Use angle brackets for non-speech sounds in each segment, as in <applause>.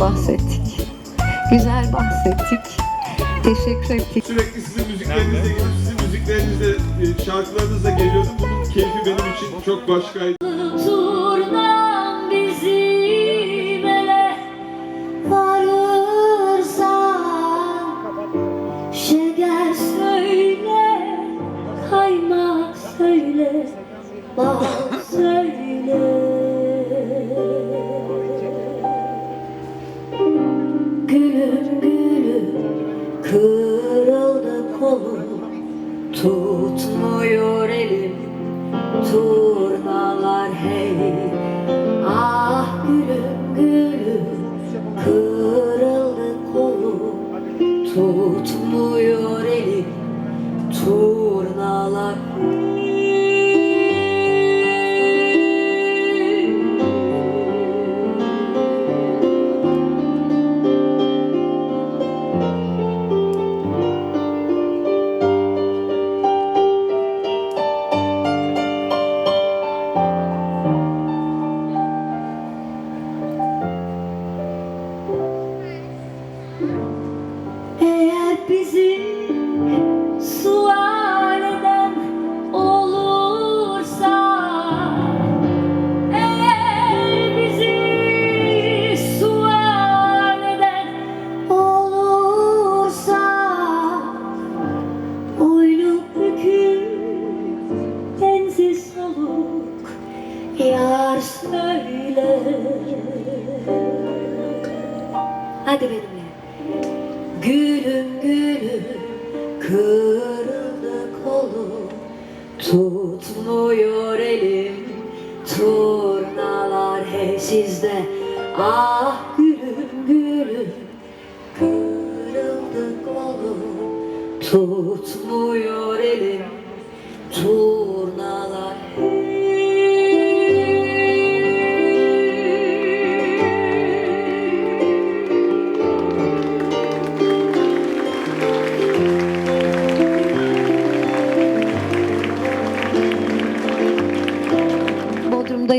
bahsettik. Güzel bahsettik. Teşekkür ettik. Sürekli sizin müziklerinizle gelip sizin müziklerinizle, e, şarkılarınızla geliyordum. Bunun keyfi benim için çok başkaydı. Turnam bizim ele varırsan Şeker söyle, kaymak söyle, bal söyle Tutmuyor elim turnalar hey sizde. Ah gülüm gülüm kırıldı kolum Tutmuyor elim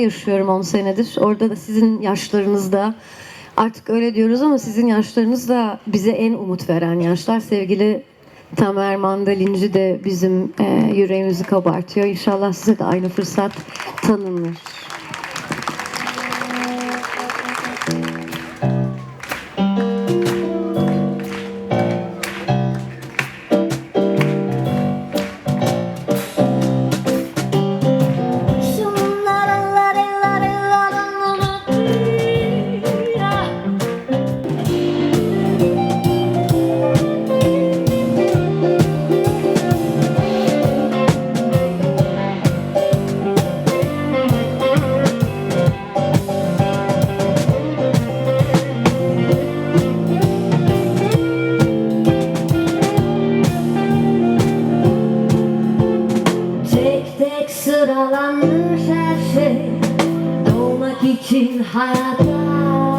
yaşıyorum 10 senedir. Orada da sizin yaşlarınızda artık öyle diyoruz ama sizin yaşlarınız da bize en umut veren yaşlar. Sevgili Tamer Mandalinci de bizim e, yüreğimizi kabartıyor. İnşallah size de aynı fırsat tanınır. 진하다.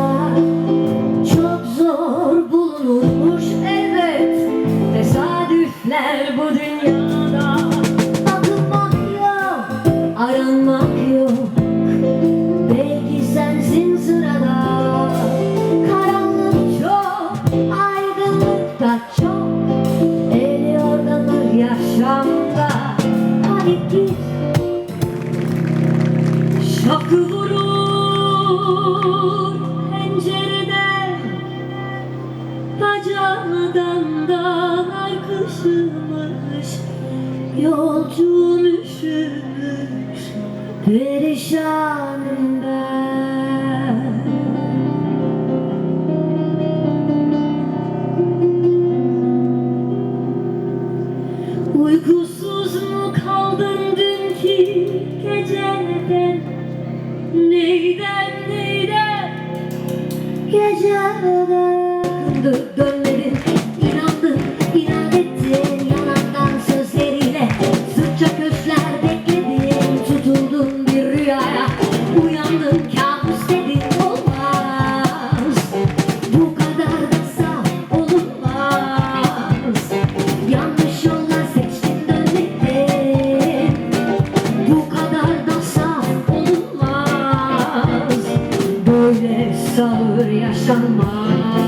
Geceden Dö- Dönmedin inandın inat ettin yalandan sözleriyle Sıkça köşkler bekledin tutuldun bir rüyaya Uyandın kabus dedin olmaz Bu kadar da saf olunmaz Yanlış yollar seçtin dönmedin Bu kadar da saf olunmaz Böyle sabır yaşanmaz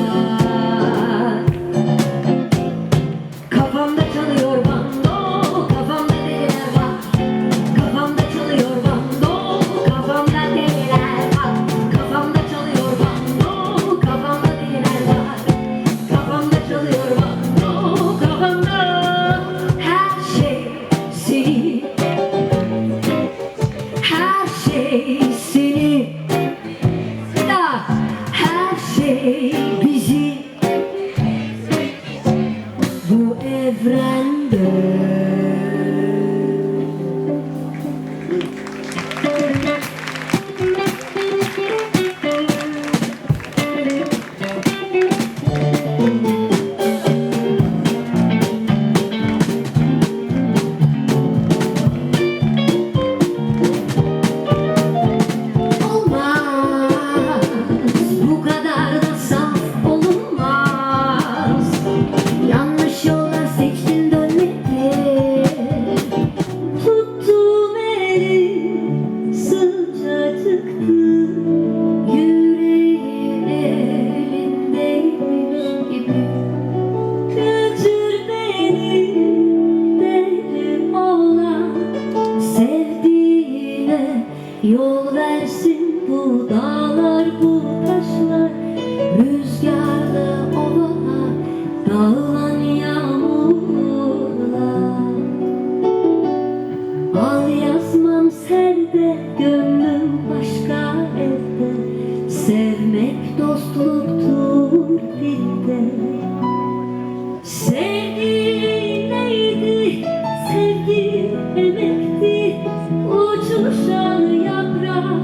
Uçuşan yaprak,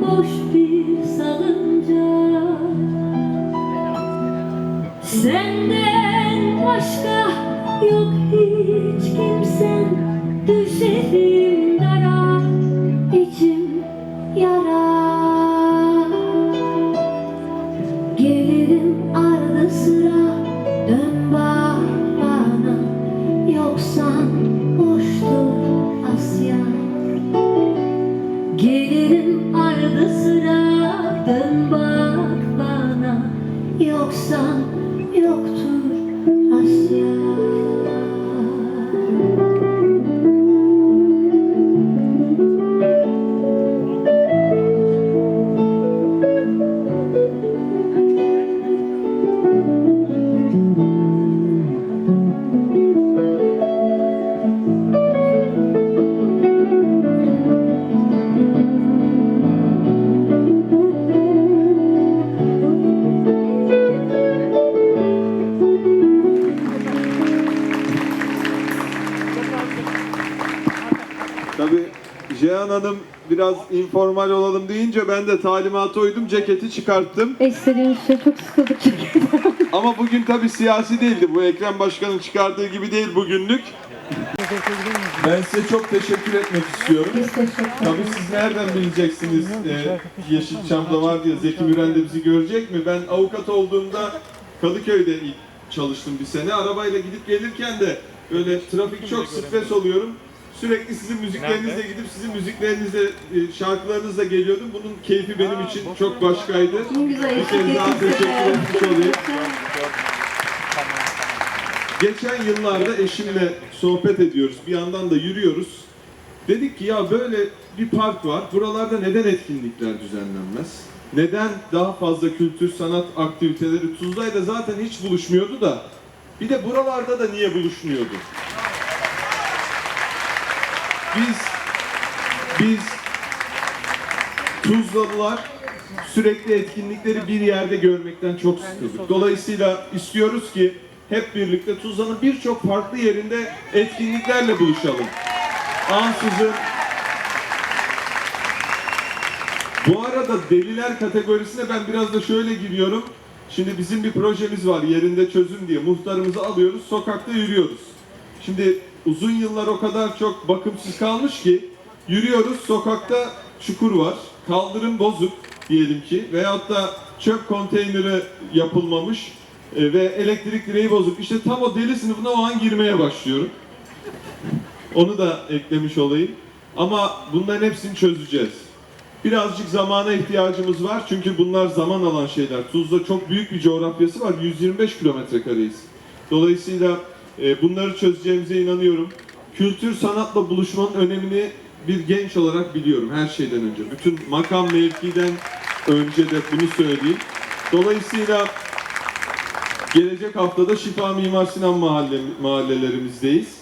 boş bir salıncak. Senden başka yok hiç kimsen. Cihan Hanım biraz informal olalım deyince ben de talimata uydum, ceketi çıkarttım. İstediğiniz şey çok sıkıldık çünkü. <laughs> Ama bugün tabii siyasi değildi. Bu Ekrem Başkan'ın çıkardığı gibi değil bugünlük. Ben size çok teşekkür etmek istiyorum. Biz teşekkür ederiz. Tabii siz nereden bileceksiniz e, Yeşilçam'da var diye Zeki Müren de bizi görecek mi? Ben avukat olduğumda Kadıköy'de çalıştım bir sene. Arabayla gidip gelirken de böyle trafik çok stres oluyorum. Sürekli sizin müziklerinizle gidip sizin müziklerinizle, e, şarkılarınızla geliyordum. Bunun keyfi benim için çok başkaydı. Ne güzel Bir kez daha eşlik teşekkür etmiş olayım. Geçen yıllarda eşimle sohbet ediyoruz. Bir yandan da yürüyoruz. Dedik ki ya böyle bir park var. Buralarda neden etkinlikler düzenlenmez? Neden daha fazla kültür, sanat aktiviteleri Tuzla'yla zaten hiç buluşmuyordu da bir de buralarda da niye buluşmuyordu? Biz biz Tuzlalılar sürekli etkinlikleri bir yerde görmekten çok sıkıldık. Dolayısıyla istiyoruz ki hep birlikte Tuzla'nın birçok farklı yerinde etkinliklerle buluşalım. Ansızın bu arada deliler kategorisine ben biraz da şöyle giriyorum. Şimdi bizim bir projemiz var yerinde çözüm diye. Muhtarımızı alıyoruz, sokakta yürüyoruz. Şimdi uzun yıllar o kadar çok bakımsız kalmış ki yürüyoruz, sokakta çukur var, kaldırım bozuk diyelim ki veyahut da çöp konteyneri yapılmamış e, ve elektrik direği bozuk. İşte tam o deli sınıfına o an girmeye başlıyorum. Onu da eklemiş olayım. Ama bunların hepsini çözeceğiz. Birazcık zamana ihtiyacımız var çünkü bunlar zaman alan şeyler. Tuzla çok büyük bir coğrafyası var. 125 kilometre kareyiz. Dolayısıyla bunları çözeceğimize inanıyorum. Kültür sanatla buluşmanın önemini bir genç olarak biliyorum her şeyden önce. Bütün makam mevkiden önce de bunu söyleyeyim. Dolayısıyla Gelecek haftada Şifa Mimar Sinan mahalle, mahallelerimizdeyiz.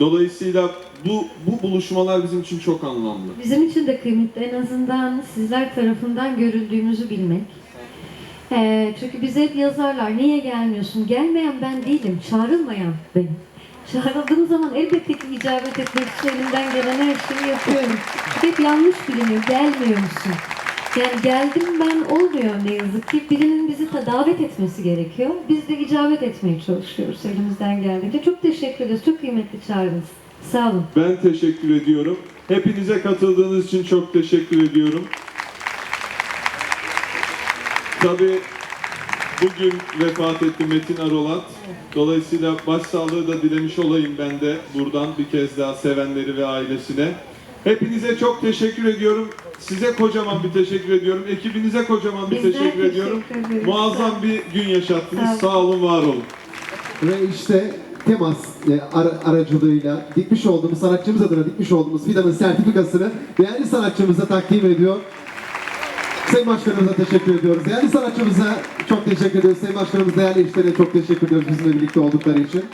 Dolayısıyla bu, bu buluşmalar bizim için çok anlamlı. Bizim için de kıymetli en azından sizler tarafından görüldüğümüzü bilmek. Ee, çünkü bize hep yazarlar, niye gelmiyorsun? Gelmeyen ben değilim, çağrılmayan benim. Çağrıldığım zaman elbette ki icabet etmek için elimden gelen her şeyi yapıyorum. Hep yanlış biliniyor, gelmiyor musun? Yani geldim ben olmuyor ne yazık ki. Birinin bizi ta- davet etmesi gerekiyor. Biz de icabet etmeye çalışıyoruz elimizden geldiğince. Çok teşekkür ederiz, çok kıymetli çağrınız. Sağ olun. Ben teşekkür ediyorum. Hepinize katıldığınız için çok teşekkür ediyorum. Tabii bugün vefat etti Metin Arolat. Dolayısıyla başsağlığı da dilemiş olayım ben de buradan bir kez daha sevenleri ve ailesine. Hepinize çok teşekkür ediyorum. Size kocaman bir teşekkür ediyorum. Ekibinize kocaman bir Bizler teşekkür teşekkür ediyorum. ederiz. Muazzam bir gün yaşattınız. Sağ Sağ olun, var olun. Ve işte temas e, ara- aracılığıyla dikmiş olduğumuz sanatçımız adına dikmiş olduğumuz fidanın sertifikasını değerli sanatçımıza takdim ediyor. Sayın Başkanımıza teşekkür ediyoruz. Değerli sanatçımıza çok teşekkür ediyoruz. Sayın Başkanımız değerli işlerine çok teşekkür ediyoruz bizimle birlikte oldukları için.